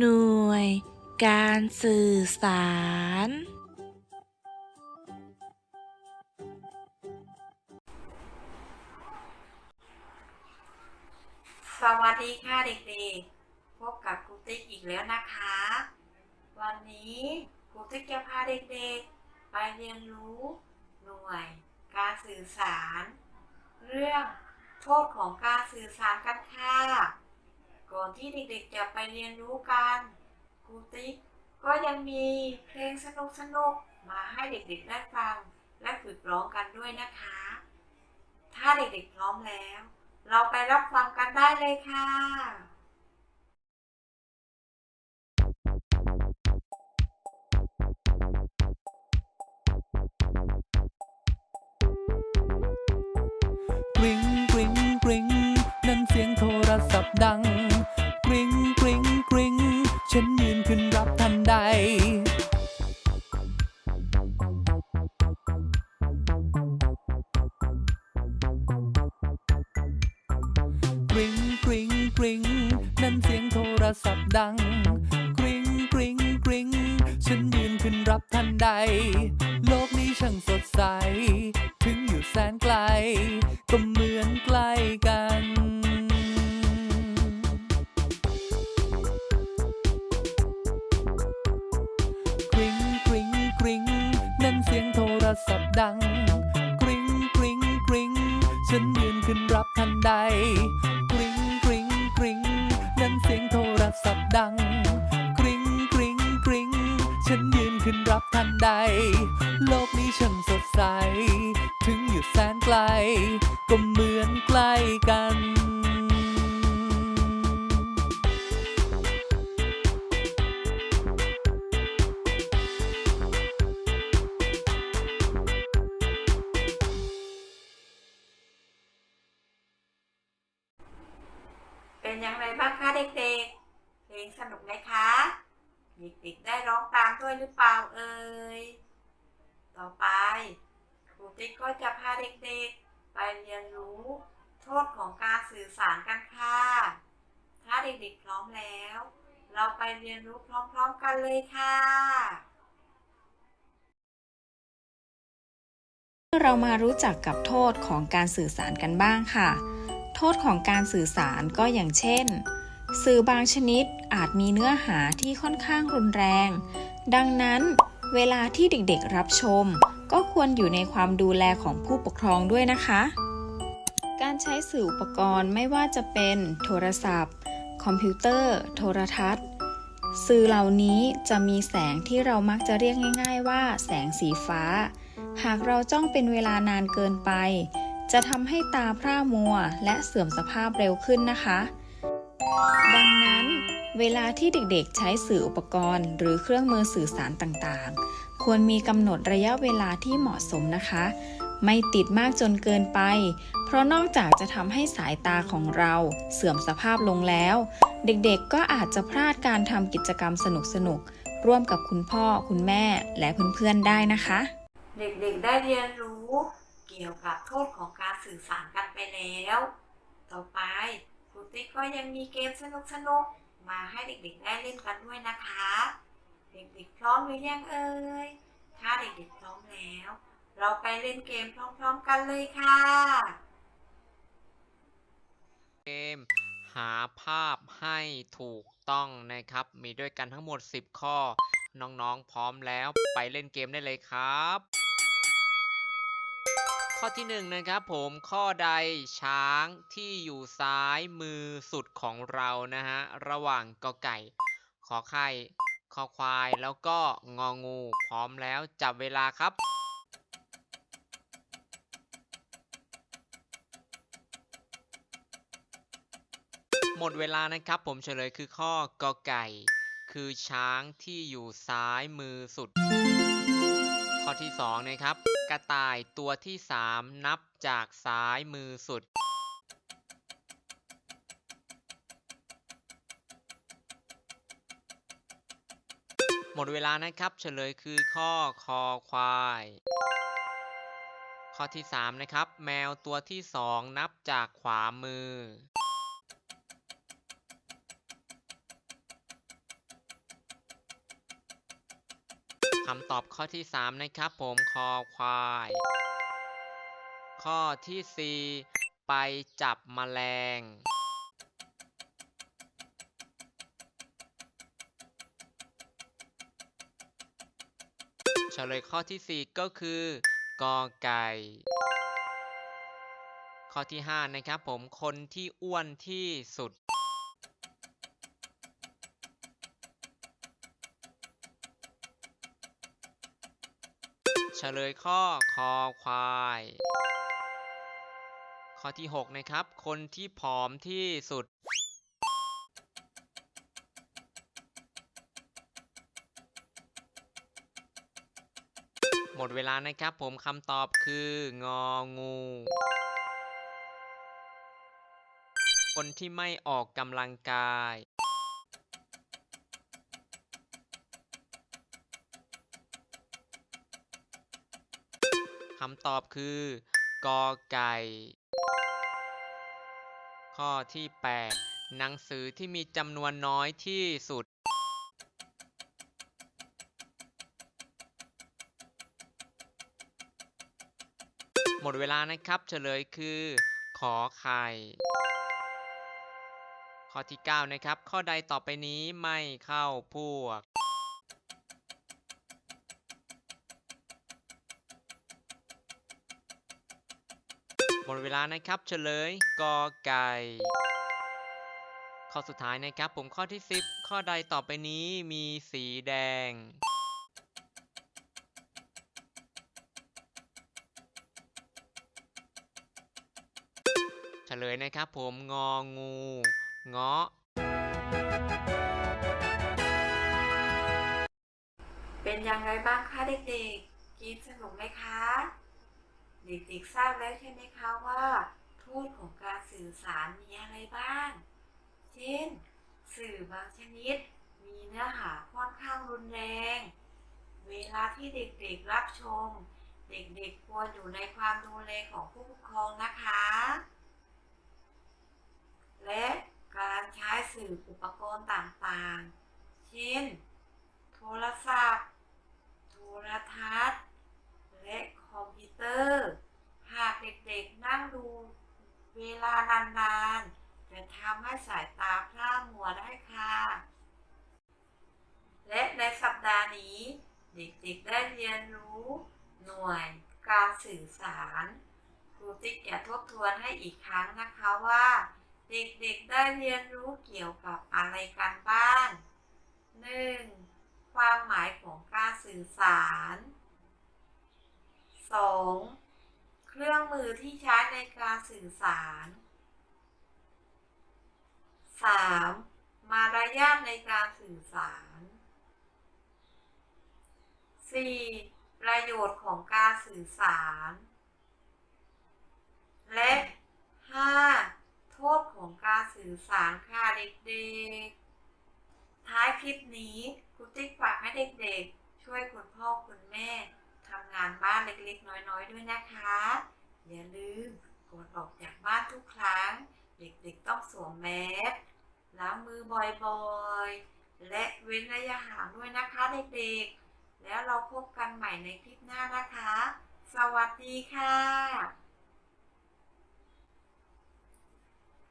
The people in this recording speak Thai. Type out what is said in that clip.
หน่วยการสื่อสาร สวัสดีค่ะเด็กๆ พบกับครูติ๊กอีกแล้วนะคะ วันนี้ครูติ๊กจะพาเด็กๆ ไปเรียนรู้หน่วยการสื่อสาร เรื่องโทษของการสื่อสารกันค่ะ ก่อนที่เด็กๆจะไปเรียนรู้กันครูติ๊กก็ยังมีเพลงสนุกๆมาให้เด็กๆได้ฟัง และฝึกร้องกันด้วยนะคะ ถ้าเด็กๆพร้อมแล้ว เราไปรับฟังกันได้เลยค่ะ รศัพท์ดัง กริ๊งกริ๊งกริ๊งฉันยืนขึ้นรับทันใด โลกนี้ช่างสดใส ถึงอยู่แสนไกล ก็เหมือนใกล้กันกริ๊งกริ๊งกริ๊งนั่นเสียงโทรศัพท์ดัง กริ๊งกริ๊งกริ๊งฉันยืนขึ้นรับทันใด สียงโทรศัพท์ดัง กริ๊งกริ๊งกริ๊งฉันยืนขึ้นรับทันใด โลกนี้ช่างสดใส ถึงอยู่แสนไกล ก็เหมือนใกล้กันเป็นอย่างไรบ้างคะเด็กๆ ลงสนุกไหมคะเด็กๆได้ร้องตามด้วยหรือเปล่าเอ่ย ต่อไปครูติ๊กก็จะพาเด็กๆ ไปเรียนรู้โทษของการสื่อสารกันค่ะ ถ้าเด็กๆพร้อมแล้ว เราไปเรียนรู้พร้อมๆกันเลยค่ะเรามารู้จักกับโทษของการสื่อสารกันบ้างค่ะ โทษของการสื่อสารก็อย่างเช่น สื่อบางชนิดอาจมีเนื้อหาที่ค่อนข้างรุนแรง ดังนั้น เวลาที่เด็กๆรับชม ก็ควรอยู่ในความดูแลของผู้ปกครองด้วยนะคะ การใช้สื่ออุปกรณ์ไม่ว่าจะเป็นโทรศัพท์ คอมพิวเตอร์ โทรทัศน์ สื่อเหล่านี้จะมีแสงที่เรามักจะเรียกง่าย ๆ ว่า แสงสีฟ้า หากเราจ้องเป็นเวลานานเกินไป จะทำให้ตาพร่ามัวและเสื่อมสภาพเร็วขึ้นนะคะ ดังนั้นเวลาที่เด็กๆ ใช้สื่ออุปกรณ์ หรือเครื่องมือสื่อสารต่างๆ ควรมีกำหนดระยะเวลาที่เหมาะสมนะคะ ไม่ติดมากจนเกินไป เพราะนอกจากจะทำให้สายตาของเราเสื่อมสภาพลงแล้ว เด็กๆ ก็อาจจะพลาดการทำกิจกรรมสนุกๆ ร่วมกับคุณพ่อคุณแม่และเพื่อนๆ ได้นะคะ เด็กๆ ได้เรียนรู้ เกี่ยวกับโทษของการสื่อสารกันไปแล้ว ต่อไป ครูติ๊กก็ยังมีเกมสนุกๆมาให้เด็กๆได้เล่นกันด้วยนะคะ เด็กๆพร้อมหรือยังเอ่ย ถ้าเด็กๆพร้อมแล้ว เราไปเล่นเกมพร้อมๆกันเลยค่ะ เกมหาภาพให้ถูกต้องนะครับ มีด้วยกันทั้งหมด 10 ข้อ น้องๆ พร้อมแล้วไปเล่นเกมได้เลยครับ ข้อที่1นะครับผมข้อใดช้างที่อยู่ซ้ายมือสุดของเรานะฮะระหว่างกอไก่ ขอไข่คอควายแล้วก็งองู พร้อมแล้วจับเวลาครับหมดเวลานะครับผมเฉลยคือข้อกอไก่ คือช้างที่อยู่ซ้ายมือสุด ข้อที่ 2 นะครับ กระต่ายตัวที่ 3 นับจากซ้ายมือสุด หมดเวลานะครับ เฉลยคือข้อคอควาย ข้อที่ 3 นะครับ แมวตัวที่ 2 นับจากขวามือ คำตอบข้อที่ 3 นะครับผมคอควาย ข้อที่ 4 ไปจับแมลง เฉลยข้อที่ 4 ก็คือกอไก่ ข้อที่ 5 นะครับผมคนที่อ้วนที่สุด ฉลยข้อคอควาย ข้อที่ 6 นะครับ คนที่ผอมที่สุด หมดเวลานะครับผมคำตอบคืององู คนที่ไม่ออกกำลังกาย คำตอบคือกอไก่ ข้อที่ 8 หนังสือที่มีจำนวนน้อยที่สุด หมดเวลานะครับเฉลยคือ ขอไข่ ข้อที่ 9 นะครับ ข้อใดต่อไปนี้ไม่เข้าพวก หมดเวลานะครับเฉลยกอไก่ข้อสุดท้ายนะครับ ผมข้อที่ 10 ข้อใดต่อไปนี้มีสีแดง เฉลยนะครับผมงองูเงาะเป็นอย่างไรบ้างคะเด็กๆกินสนุกไหมคะ เด็กๆทราบแล้วใช่ไหมคะว่า โทษของการสื่อสารมีอะไรบ้าง เช่น สื่อบางชนิด มีเนื้อหาค่อนข้างรุนแรง เวลาที่เด็กๆรับชม เด็กๆควรอยู่ในความดูแลของผู้ปกครองนะคะ และการใช้สื่ออุปกรณ์ต่างๆ เช่น โทรศัพท์ โทรทัศน์ อมพิวเตอร์ หากเด็กๆนั่งดูเวลานานๆ จะทำให้สายตาพร่ามัวได้ค่ะ และในสัปดาห์นี้ เด็กๆได้เรียนรู้ หน่วยการสื่อสารครูติ๊กจะทบทวนให้อีกครั้งนะคะว่า เด็กๆได้เรียนรู้เกี่ยวกับอะไรกันบ้าง 1. ความหมายของการสื่อสาร 2. เครื่องมือที่ใช้ในการสื่อสาร 3. มารยาทในการสื่อสาร 4. ประโยชน์ของการสื่อสาร และ 5. โทษของการสื่อสารค่ะเด็กๆ ท้ายคลิปนี้ครูติ๊กฝากให้เด็กๆ ช่วยคุณพ่อคุณแม่ำงานบ้านเล็กๆ น้อยๆ ด้วยนะคะ อย่าลืมก่อนออกจากบ้านทุกครั้ง เด็กๆต้องสวมแมสล้างมือบ่อยๆ และเว้นระยะห่างด้วยนะคะเด็กๆ แล้วเราพบกันใหม่ในคลิปหน้านะคะ สวัสดีค่ะ